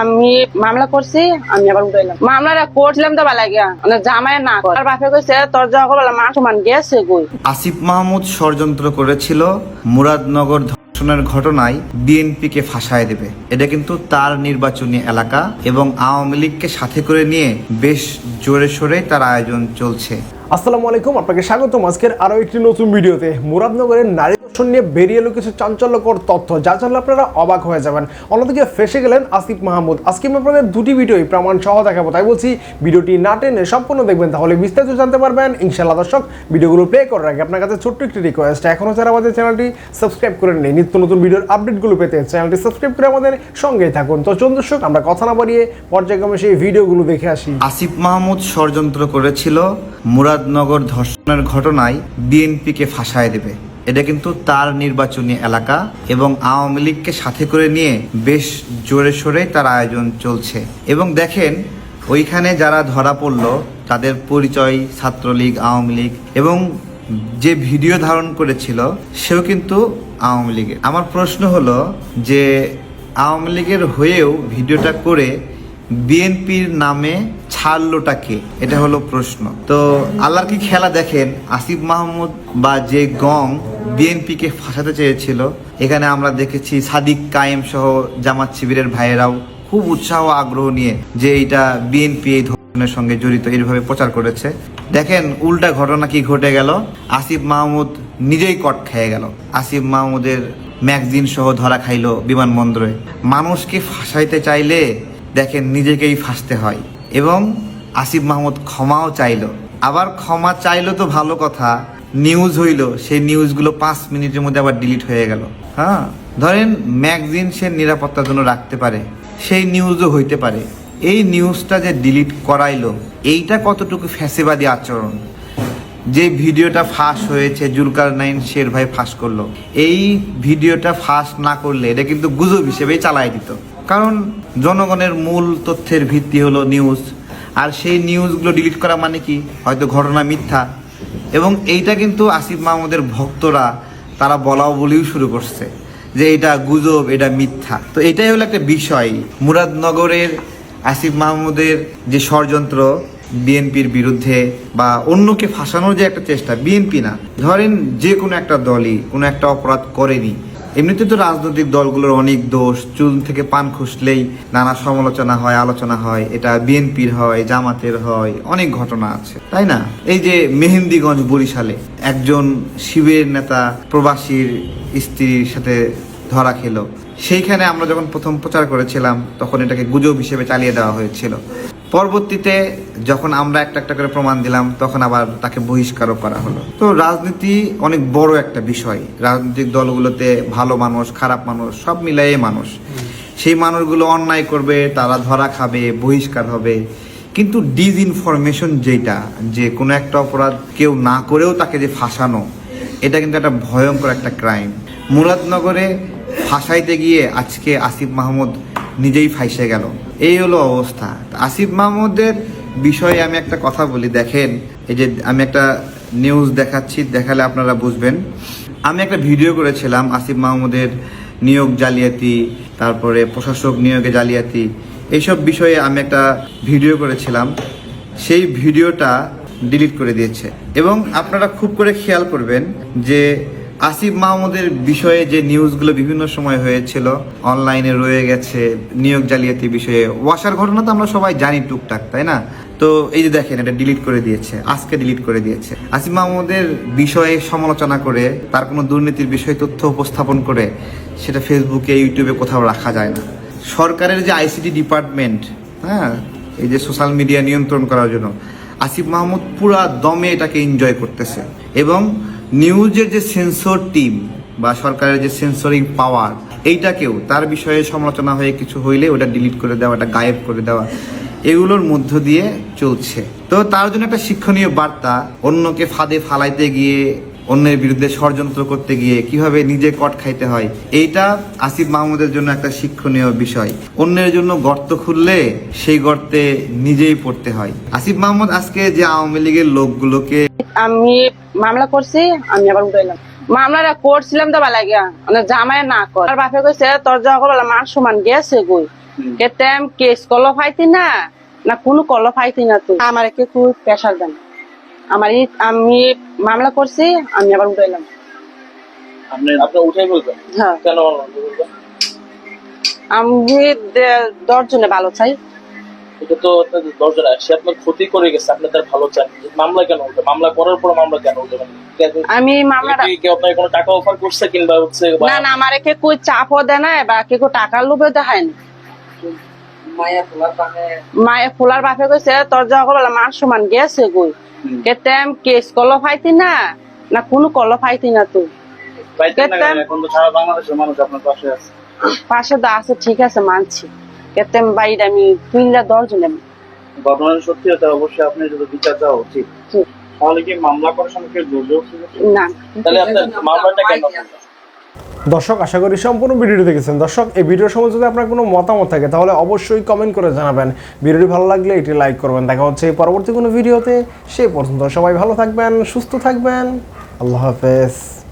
আমি মামলা করছি, আমি আবার উঠাইলাম মামলাটা করছিলাম তো ভালো গিয়া মানে জামাই না কর। বাপে কইছে, তোর যখন মান সমান গেছে কই? আসিফ মাহমুদ ষড়যন্ত্র করেছিল মুরাদনগর ধর্ষণের ঘটনায় বিএনপিকে ফাঁসায় দেবে। এটা কিন্তু তার নির্বাচনী এলাকা এবং আওয়ামী লীগকে সাথে করে নিয়ে বেশ জোরে সোরে তার আয়োজন চলছে। আসসালামু আলাইকুম, আপনাকে স্বাগতম। আজকের আরও একটি নতুন ভিডিওতে মুরাদনগরের নারী দর্শন নিয়ে বেরিয়ে এলো কিছু চাঞ্চল্যকর তথ্য, যা জানলে আপনারা অবাক হয়ে যাবেন। অন্যদিকে ফেসে গেলেন আসিফ মাহমুদ। আজকে আমি আপনাদের দুটি ভিডিওই প্রমাণ সহ দেখাবো, তাই বলছি ভিডিওটি না টেনে সম্পূর্ণ দেখবেন, তাহলে বিস্তারিত জানতে পারবেন। ইনশাল্লাহ দর্শক, ভিডিওগুলো প্লে করার আগে আপনার কাছে ছোট্ট একটি রিকোয়েস্ট এখনও যারা আমাদের চ্যানেলটি সাবস্ক্রাইব করে নেই, নিত্য নতুন ভিডিওর আপডেটগুলো পেতে চ্যানেলটি সাবস্ক্রাইব করে আমাদের সঙ্গেই থাকুন। তো চলুন দর্শক, আমরা কথা না বাড়িয়ে পর্যায়ক্রমে সেই ভিডিওগুলো দেখে আসি। আসিফ মাহমুদ ষড়যন্ত্র করেছিল মুরাদনগর ধর্ষণের ঘটনায় বিএনপিকে ফাঁসায় দেবে। এটা কিন্তু তার নির্বাচনী এলাকা এবং আওয়ামী লীগকে সাথে করে নিয়ে বেশ জোরে সোরে তার আয়োজন চলছে। এবং দেখেন, ওইখানে যারা ধরা পড়ল, তাদের পরিচয়, ছাত্রলীগ, আওয়ামী লীগ এবং যে ভিডিও ধারণ করেছিল, সেও কিন্তু আওয়ামী লীগের। আমার প্রশ্ন হলো যে, আওয়ামী লীগের হয়েও ভিডিওটা করে বিএনপির নামে ছাড়লোটা কে? এটা হলো প্রশ্ন। তো আল্লাহর কি খেলা দেখেন? আসিফ মাহমুদ বা যে গং বিএনপিকে ফাঁসাতে চেয়েছিল, এখানে আমরা দেখেছি সাদিক কায়েম সহ জামাত শিবিরের ভাইয়েরাও খুব উৎসাহ আগ্রহ নিয়ে যে এটা বিএনপি এই ধরনের সঙ্গে জড়িত, এইভাবে প্রচার করেছে। দেখেন উল্টা ঘটনা কি ঘটে গেল? আসিফ মাহমুদ নিজেই কট খেয়ে গেল। আসিফ মাহমুদের ম্যাগজিন সহ ধরা খাইলো বিমানবন্দরে। মানুষকে ফাঁসাইতে চাইলে দেখেন নিজেকেই ফাঁসতে হয়। এবং আসিফ মাহমুদ ক্ষমাও চাইলো। আবার ক্ষমা চাইলো তো ভালো কথা নিউজ হইল, সেই নিউজগুলো পাঁচ মিনিটের মধ্যে আবার ডিলিট হয়ে গেল। হ্যাঁ ধরেন ম্যাগজিন সে নিরাপত্তার জন্য রাখতে পারে, সেই নিউজও হইতে পারে। এই নিউজটা যে ডিলিট করাইলো, এইটা কতটুকু ফ্যাসিবাদী আচরণ? যে ভিডিওটা ফাঁস হয়েছে, জুলকার নাইন শের ভাই ফাঁস করল, এই ভিডিওটা ফাঁস না করলে এটা কিন্তু গুজব হিসেবেই চালাই দিত। কারণ জনগণের মূল তথ্যের ভিত্তি হলো নিউজ আর সেই নিউজগুলো ডিলিট করা মানে কি? হয়তো ঘটনা মিথ্যা। এবং এইটা কিন্তু আসিফ মাহমুদের ভক্তরা, তারা বলাও বলেও শুরু করছে যে এটা গুজব, এটা মিথ্যা। তো এটাই হলো একটা বিষয়। মুরাদনগরের আসিফ মাহমুদের যে ষড়যন্ত্র বিএনপির বিরুদ্ধে বা অন্যকে ফাঁসানোর যে একটা চেষ্টা, বিএনপি না। ধরেন যে কোনো একটা দলই কোনো একটা অপরাধ করেনি। এমনিতে তো রাজনৈতিক দলগুলোর অনেক দোষ, চুল থেকে পান খুসলেই নানা সমালোচনা হয়, আলোচনা হয়, এটা বিএনপির হয়, জামাতের হয়, অনেক ঘটনা আছে, তাই না? এই যে মেহেন্দিগঞ্জ বরিশালে একজন শিবের নেতা, প্রবাসীর স্ত্রীর সাথে ধরা খেলো, সেইখানে আমরা যখন প্রথম প্রচার করেছিলাম, তখন এটাকে গুজব হিসেবে চালিয়ে দেওয়া হয়েছিল। পরবর্তীতে যখন আমরা একটা একটা করে প্রমাণ দিলাম তখন আবার তাকে বহিষ্কারও করা হলো। তো রাজনীতি অনেক বড় একটা বিষয়। রাজনৈতিক দলগুলোতে ভালো মানুষ খারাপ মানুষ সব মিলাই মানুষ। সেই মানুষগুলো অন্যায় করবে তারা ধরা খাবে বহিষ্কার হবে। কিন্তু ডিসইনফরমেশন যেটা যে কোনো একটা অপরাধ কেউ না করেও তাকে যে ফাঁসানো এটা কিন্তু একটা ভয়ঙ্কর একটা ক্রাইম মুরাদনগরে ফাঁসাইতে গিয়ে আজকে আসিফ মাহমুদ নিজেই ফাইসে গেল। এই হলো অবস্থা। আসিফ মাহমুদের বিষয়ে আমি একটা কথা বলি, দেখেন, এই যে আমি একটা নিউজ দেখাচ্ছি, দেখালে আপনারা বুঝবেন। আমি একটা ভিডিও করেছিলাম আসিফ মাহমুদের নিয়োগ জালিয়াতি, তারপরে প্রশাসক নিয়োগে জালিয়াতি, এইসব বিষয়ে আমি একটা ভিডিও করেছিলাম। সেই ভিডিওটা ডিলিট করে দিয়েছে। এবং আপনারা খুব করে খেয়াল করবেন যে আসিফ মাহমুদের বিষয়ে যে নিউজগুলো বিভিন্ন সময় হয়েছিল, অনলাইনে রয়ে গেছে নিয়োগ জালিয়াতি বিষয়ে। ওয়াসার ঘটনা তো আমরা সবাই জানি টুকটাক, তাই না? তো এই যে দেখেন, এটা ডিলিট করে দিয়েছে, আজকে ডিলিট করে দিয়েছে। আসিফ মাহমুদের বিষয়ে সমালোচনা করে, তার কোনো দুর্নীতির বিষয়ে তথ্য উপস্থাপন করে, সেটা ফেসবুকে ইউটিউবে কোথাও রাখা যায় না। সরকারের যে আইসিটি ডিপার্টমেন্ট হ্যাঁ এই যে সোশ্যাল মিডিয়া নিয়ন্ত্রণ করার জন্য, আসিফ মাহমুদ পুরা দমে এটাকে এনজয় করতেছে। এবং নিউজের যে সেন্সর টিম বা সরকারের যে সেন্সরিং পাওয়ার, এইটাকেও তার বিষয়ে সমালোচনা হয়ে কিছু হইলে ওটা ডিলিট করে দেওয়া, ওটা গায়েব করে দেওয়া, এগুলোর মধ্য দিয়ে চলছে। তো তার জন্য একটা শিক্ষণীয় বার্তা, অন্যকে ফাঁদে ফালাইতে গিয়ে, অন্যের বিরুদ্ধে ষড়যন্ত্র করতে গিয়ে কীভাবে নিজে কট খাইতে হয়, এইটা আসিফ মাহমুদের জন্য একটা শিক্ষণীয় বিষয়। অন্যের জন্য গর্ত খুললে সেই গর্তে নিজেই পড়তে হয়। আসিফ মাহমুদ আজকে যে আওয়ামী লীগের লোকগুলোকে আমি মামলা করছি আমি আবার উঠাইলাম মামলাটা করছিলাম তো ভালো গিয়া মানে জামাই না কর। আর বাপে কইছে তোর যখন বলে মান সমান গেছে কই? কেতেম কেস কল ফাইতি না না কোনো কল ফাইতি না তুই আমার কে তুই প্রেশার দেন। আমার আমি মামলা করছি আমি আবার উঠাইলাম আপনি আপনি উঠাই বলবেন? হ্যাঁ। কেন আমি দে- দশজনে ভালো চাই। এটা তো আপনার দরজা সে আপনার ক্ষতি করে গেছে আপনি তার ভালো চান মামলা কেন উঠবে? মামলা করার পর মামলা কেন উঠবে? মানে আমি মামলাটা কি- কেউ কোনো টাকা অফার করছে কিংবা হচ্ছে না না আমার কে কই চাপও দেয় না বা কে কই টাকার লোভে দেখায় না। মায়ে ফুলার বাপে কইছে তোর যখন বলে মান সমান গেছে কই? কেতেম কেস কল ফাইতি না না কোনো কল ফাইতি না তুই পাইতেন কেতেম- এখন তো সারা বাংলাদেশের মানুষ আপনার পাশে আছে। পাশে দা আছে ঠিক আছে মানছি। বাইরে আমি তুইলা দশজনে ঘটনার সত্যি হতে অবশ্যই আপনি যদি বিচার দেওয়া উচিত তাহলে কি মামলা করার জবরদস্তি করছে? না। তাহলে আপনার মামলাটা কেন দর্শক আশা করি সম্পূর্ণ ভিডিওটি দেখেছেন। দর্শক এই ভিডিওর সময় যদি আপনার কোনো মতামত থাকে তাহলে অবশ্যই কমেন্ট করে জানাবেন। ভিডিওটি ভালো লাগলে এটি লাইক করবেন। দেখা হচ্ছে পরবর্তী কোনো ভিডিওতে। সে পর্যন্ত সবাই ভালো থাকবেন সুস্থ থাকবেন। আল্লাহ হাফেজ।